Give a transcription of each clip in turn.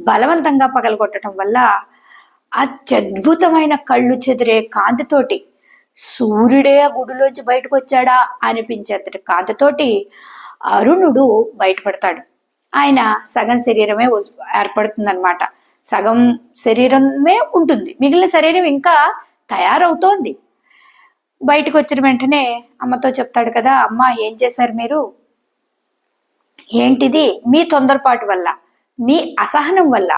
బలవంతంగా పగలగొట్టడం వల్ల అత్యద్భుతమైన కళ్ళు చెదిరే కాంతితోటి సూర్యుడే ఆ గుడిలోంచి బయటకు వచ్చాడా అనిపించేంతటి కాంతితోటి అరుణుడు బయటపడతాడు. ఆయన సగం శరీరమే ఏర్పడుతుంది అనమాట సగం శరీరమే ఉంటుంది. మిగిలిన శరీరం ఇంకా తయారవుతోంది. బయటకు వచ్చిన వెంటనే అమ్మతో చెప్తాడు కదా అమ్మ ఏం చేశారు మీరు? ఏంటిది? మీ తొందరపాటు వల్ల మీ అసహనం వల్ల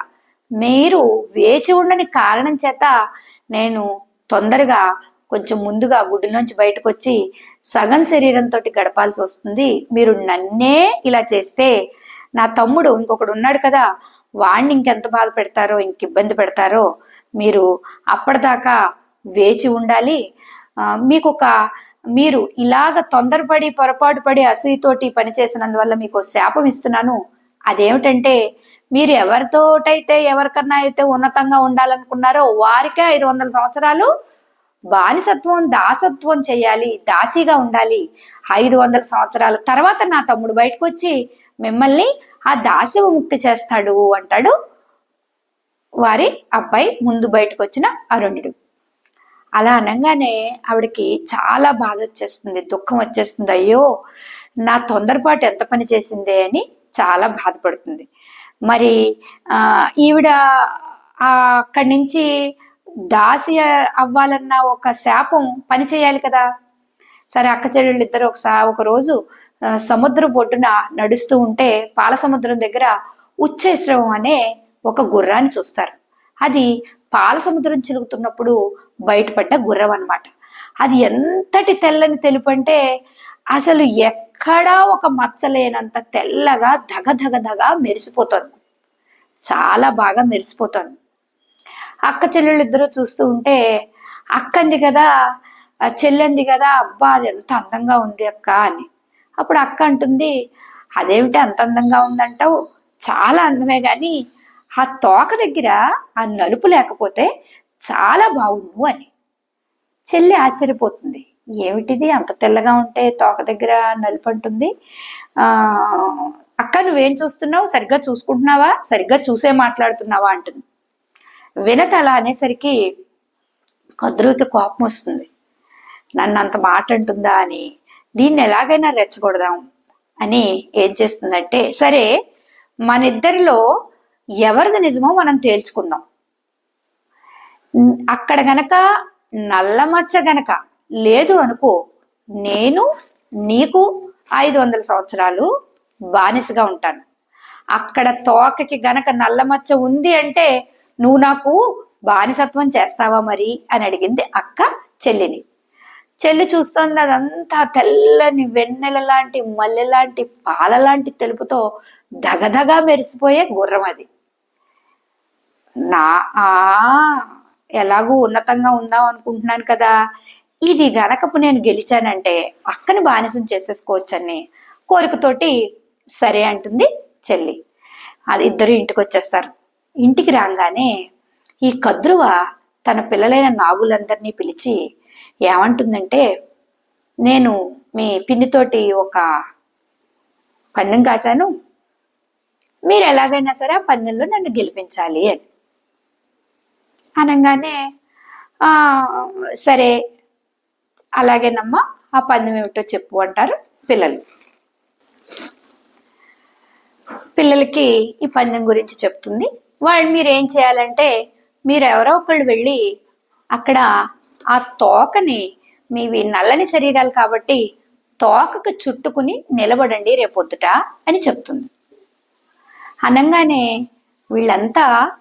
మీరు వేచి ఉండని కారణం చేత నేను తొందరగా కొంచెం ముందుగా గుడ్డులోంచి బయటకు వచ్చి సగం శరీరంతో గడపాల్సి వస్తుంది. మీరు నన్నే ఇలా చేస్తే నా తమ్ముడు ఇంకొకడు ఉన్నాడు కదా వాణ్ణి ఇంకెంత బాధ పెడతారో ఇంక ఇబ్బంది పెడతారో మీరు అప్పటిదాకా వేచి ఉండాలి. మీకు ఒక మీరు ఇలాగ తొందరపడి పొరపాటు పడి అసూయతోటి పనిచేసినందువల్ల మీకు శాపం ఇస్తున్నాను. అదేమిటంటే మీరు ఎవరితోటైతే ఎవరికన్నా అయితే ఉన్నతంగా ఉండాలనుకున్నారో వారికే ఐదు వందల సంవత్సరాలు బానిసత్వం దాసత్వం చేయాలి దాసిగా ఉండాలి. ఐదు వందల సంవత్సరాల తర్వాత నా తమ్ముడు బయటకు వచ్చి మిమ్మల్ని ఆ దాసి ముక్తి చేస్తాడు అంటాడు. వారి అబ్బాయి ముందు బయటకు వచ్చిన అరుణుడు. అలా అనగానే ఆవిడకి చాలా బాధ వచ్చేస్తుంది దుఃఖం వచ్చేస్తుంది. అయ్యో నా తొందరపాటు ఎంత పని చేసిందే అని చాలా బాధపడుతుంది. మరి ఈవిడ అక్కడి నుంచి దాసి అవ్వాలన్న ఒక శాపం పని చేయాలి కదా. సరే అక్క చెల్లెళ్ళు ఇద్దరు ఒకసారి ఒక రోజు సముద్ర ఒడ్డున నడుస్తూ ఉంటే పాల సముద్రం దగ్గర ఉచ్చేశ్రవం అనే ఒక గుర్రాన్ని చూస్తారు. అది పాల సముద్రం చిలుగుతున్నప్పుడు బయటపడ్డ గుర్రం అన్నమాట. అది ఎంతటి తెల్లని తెలుపు అంటే అసలు ఎక్కడా ఒక మచ్చలేనంత తెల్లగా ధగ ధగ ధగ మెరిసిపోతుంది. చాలా బాగా మెరిసిపోతాను అక్క చెల్లెళ్ళు ఇద్దరు చూస్తూ ఉంటే అక్కంది కదా చెల్లెంది కదా అబ్బా అది ఎంత అందంగా ఉంది అక్క అని. అప్పుడు అక్క అంటుంది అదేమిటి అంత అందంగా ఉందంటావు? చాలా అందమే కానీ ఆ తోక దగ్గర ఆ నలుపు లేకపోతే చాలా బాగుండు అని. చెల్లి ఆశ్చర్యపోతుంది ఏమిటిది? అంత తెల్లగా ఉంటే తోక దగ్గర నలుపు అంటుంది. ఆ అక్క నువ్వేం చూస్తున్నావు? సరిగ్గా చూసుకుంటున్నావా? సరిగ్గా చూసే మాట్లాడుతున్నావా? అంటుంది. వినత అలా అనేసరికి కద్రుకి కోపం వస్తుంది. నన్ను అంత మాట అంటుందా అని. దీన్ని ఎలాగైనా రెచ్చగొడదాం అని ఏం చేస్తుందంటే సరే మన ఇద్దరిలో ఎవరిది నిజమో మనం తేల్చుకుందాం. అక్కడ గనక నల్లమచ్చ గనక లేదు అనుకో నేను నీకు ఐదు వందల సంవత్సరాలు బానిసగా ఉంటాను. అక్కడ తోకకి గనక నల్లమచ్చ ఉంది అంటే నువ్వు నాకు బానిసత్వం చేస్తావా మరి? అని అడిగింది అక్క చెల్లిని. చెల్లి చూస్తోంది అదంతా తెల్లని వెన్నెల లాంటి మల్లె లాంటి పాల లాంటి తెలుపుతో దగదగా మెరిసిపోయే గుర్రం అది. నా ఆ ఎలాగూ ఉన్నతంగా ఉందాం అనుకుంటున్నాను కదా. ఇది గనకపు నేను గెలిచానంటే అక్కని బానిసం చేసేసుకోవచ్చని కోరికతోటి సరే అంటుంది చెల్లి. అది ఇద్దరు ఇంటికి వచ్చేస్తారు ఇంటికి రాగానే ఈ కద్రువ తన పిల్లలైన నాగులందరినీ పిలిచి ఏమంటుందంటే నేను మీ పిన్నితోటి ఒక పందెం కాశాను. మీరు ఎలాగైనా సరే ఆ పందెంలో నన్ను గెలిపించాలి అని. అనగానే సరే అలాగేనమ్మా ఆ పందెం ఏమిటో చెప్పు అంటారు పిల్లలు. పిల్లలకి ఈ పందెం గురించి చెప్తుంది. వాళ్ళు మీరు ఏం చేయాలంటే మీరు ఎవరో ఒకళ్ళు వెళ్ళి అక్కడ ఆ తోకని మీవి నల్లని శరీరాలు కాబట్టి తోకకు చుట్టుకుని నిలబడండి రేపొద్దుట అని చెప్తుంది. అనగానే వీళ్ళంతా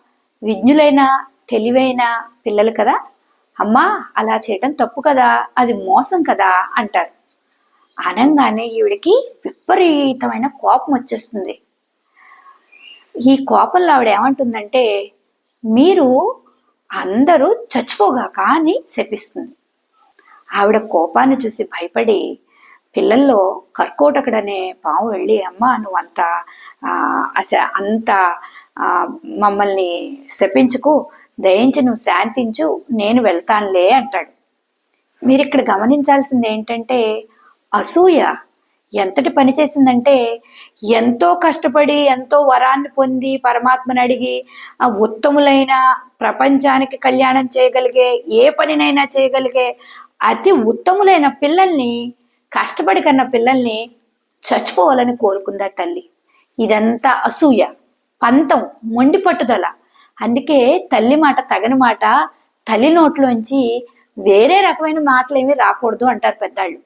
విజ్ఞులైన తెలివైన పిల్లలు కదా? అమ్మా అలా చేయటం తప్పు కదా అది మోసం కదా అంటారు. అనగానే ఈవిడికి విపరీతమైన కోపం వచ్చేస్తుంది. ఈ కోపంలో ఆవిడ ఏమంటుందంటే మీరు అందరూ చచ్చిపోగాక అని శపిస్తుంది. ఆవిడ కోపాన్ని చూసి భయపడి పిల్లల్లో కర్కోటకుడనే పాము వెళ్ళి అమ్మ నువ్వు అంత అస అంత మమ్మల్ని శపించుకు దయించి నువ్వు శాంతించు నేను వెళ్తానులే అంటాడు. మీరు ఇక్కడ గమనించాల్సింది ఏంటంటే అసూయ ఎంతటి పని చేసిందంటే ఎంతో కష్టపడి ఎంతో వరాన్ని పొంది పరమాత్మని అడిగి ఆ ఉత్తములైన ప్రపంచానికి కళ్యాణం చేయగలిగే ఏ పనినైనా చేయగలిగే అతి ఉత్తములైన పిల్లల్ని కష్టపడి కన్న పిల్లల్ని చచ్చిపోవాలని కోరుకుందా తల్లి? ఇదంతా అసూయ పంతం మొండి పట్టుదల అందుకే తల్లి మాట తగని మాట తల్లి నోట్లోంచి వేరే రకమైన మాటలు ఏమీ రాకూడదు అంటారు పెద్దాళ్ళు.